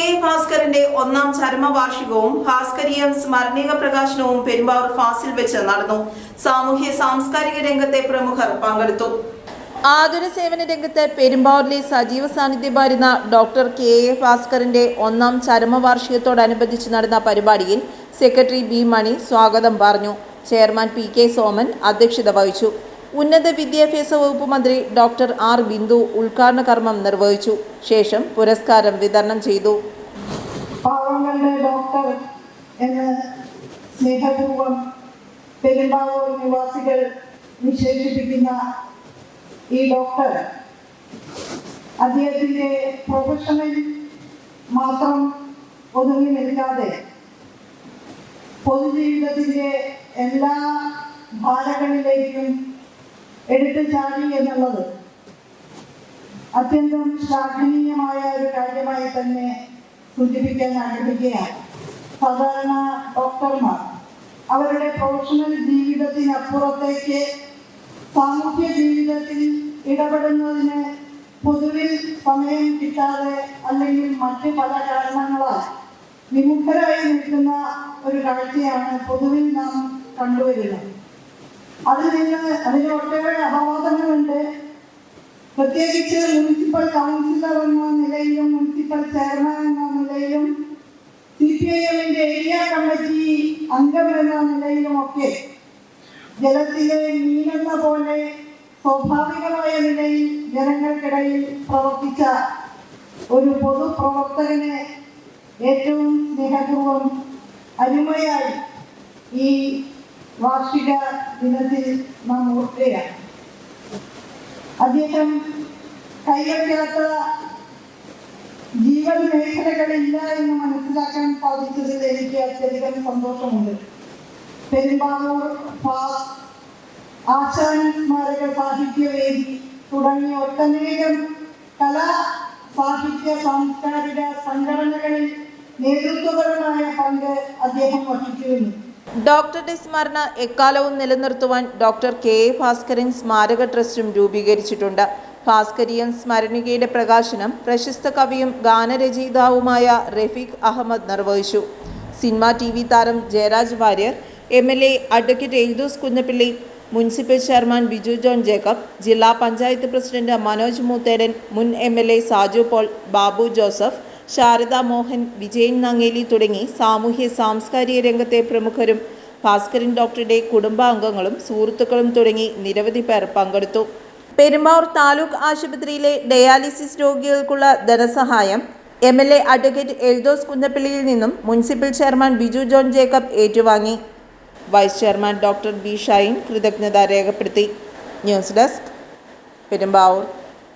A. ഭാസ്കറിന്റെ ഒന്നാം ചരമവാർഷികവും ഭാസ്കരീയം സ്മരണിക പ്രകാശനവും പെരുമ്പാവൂർ ഫാസിൽ വെച്ച് നടന്നു. സാമൂഹ്യ സാംസ്കാരിക രംഗത്തെ പ്രമുഖർ പങ്കെടുത്തു. ആതുര സേവന രംഗത്ത് പെരുമ്പാവൂരിലെ സജീവ സാന്നിധ്യമായിരുന്ന ഡോക്ടർ കെ. എ. ഭാസ്കറിന്റെ ഒന്നാം ചരമവാർഷികത്തോടനുബന്ധിച്ച് നടന്ന പരിപാടിയിൽ സെക്രട്ടറി ബി. മണി സ്വാഗതം പറഞ്ഞു. Chairman P. കെ. സോമൻ അധ്യക്ഷത വഹിച്ചു. ഉന്നത വിദ്യാഭ്യാസ വകുപ്പ് മന്ത്രി ഡോക്ടർ ആർ ബിന്ദു ഉദ്ഘാടന കർമ്മം നിർവഹിച്ചു. ശേഷം പുരസ്കാരം വിതരണം ചെയ്തു. പാവങ്ങളുടെ ഡോക്ടർ എന്ന് സ്നേഹപൂർവം പെരുമ്പാവൂർ നിവാസികൾ വിശേഷിപ്പിക്കുന്ന ഈ ഡോക്ടർ അദ്ദേഹത്തിന്റെ പ്രൊഫഷണൽ മാത്രം ഒതുങ്ങി നിൽക്കാതെ പൊതുജീവിതത്തിന്റെ എല്ലാ ഭാരങ്ങളിലേക്കും എടുത്തു ചാടി എന്നുള്ളത് അത്യന്തം ശ്ലാഘനീയമായ ഒരു കാര്യമായി തന്നെ സൂചിപ്പിക്കാൻ ആഗ്രഹിക്കുകയാണ്. സാധാരണ ഡോക്ടർമാർ അവരുടെ പ്രൊഫഷണൽ ജീവിതത്തിനപ്പുറത്തേക്ക് സാമൂഹ്യ ജീവിതത്തിൽ ഇടപെടുന്നതിന് പൊതുവിൽ സമയം കിട്ടാതെ അല്ലെങ്കിൽ മറ്റ് പല കാരണങ്ങളാൽ വിമുഖരായി നിൽക്കുന്ന ഒരു കാഴ്ചയാണ് പൊതുവിൽ നാം കണ്ടുവരുന്നത്. അതിൽ നിന്ന് അതിന് ഒട്ടേറെ അപവാദങ്ങളുണ്ട്. പ്രത്യേകിച്ച് മുനിസിപ്പൽ കൗൺസിലർ എന്ന നിലയിലും മുനിസിപ്പൽ ചെയർമാൻ എന്ന നിലയിലും സി പി ഐ എമ്മിന്റെ ഏരിയ കമ്മിറ്റി അംഗം എന്ന നിലയിലുമൊക്കെ ജലത്തിലെ മീനെന്ന പോലെ സ്വാഭാവികമായ നിലയിൽ ജനങ്ങൾക്കിടയിൽ പ്രവർത്തിച്ച ഒരു പൊതുപ്രവർത്തകനെ ഏറ്റവും സ്നേഹപൂർവം അരുമയായി ഈ വാർഷിക ദിനത്തിൽ നാം ഓർക്കുകയാണ് അദ്ദേഹം കൈവയ്ക്കാത്ത ജീവൻ മേഖലകളില്ല എന്ന് മനസ്സിലാക്കാൻ സാധിച്ചതിൽ എനിക്ക് അത്യധികം സന്തോഷമുണ്ട്. പെരുമ്പാവൂർ ഫാസ് ആശാൻ സ്മാരക സാഹിത്യവേദി തുടങ്ങിയ ഒട്ടനേകം കലാ സാഹിത്യ സാംസ്കാരിക സംഘടനകളിൽ നേതൃത്വപരമായ പങ്ക് അദ്ദേഹം വഹിച്ചിരുന്നു. ഡോക്ടറുടെ സ്മരണ എക്കാലവും നിലനിർത്തുവാൻ ഡോക്ടർ കെ എ ഭാസ്കരൻ സ്മാരക ട്രസ്റ്റും രൂപീകരിച്ചിട്ടുണ്ട്. ഭാസ്കരിയൻ സ്മരണികയുടെ പ്രകാശനം പ്രശസ്ത കവിയും ഗാനരചയിതാവുമായ റഫീഖ് അഹമ്മദ് നിർവഹിച്ചു. സിനിമ ടി വി താരം Jayaraj Warrier M L A advocate Eldhose Kunjappilly municipal chairman Biju John Jacob ജില്ലാ പഞ്ചായത്ത് പ്രസിഡന്റ് മനോജ് മൂത്തേരൻ മുൻ M L A Saju Paul Babu Joseph Sharada Mohan Vijayan Nangeli തുടങ്ങി സാമൂഹ്യ സാംസ്കാരിക രംഗത്തെ പ്രമുഖരും ഭാസ്കരൻ ഡോക്ടറുടെ കുടുംബാംഗങ്ങളും സുഹൃത്തുക്കളും തുടങ്ങി നിരവധി പേർ പങ്കെടുത്തു. പെരുമ്പാവൂർ താലൂക്ക് ആശുപത്രിയിലെ ഡയാലിസിസ് രോഗികൾക്കുള്ള ധനസഹായം M L A advocate Eldhose കുന്നപ്പള്ളിയിൽ നിന്നും municipal chairman Biju John Jacob ഏറ്റുവാങ്ങി. Vice chairman doctor B Shine കൃതജ്ഞത രേഖപ്പെടുത്തി. News desk Perumbavoor.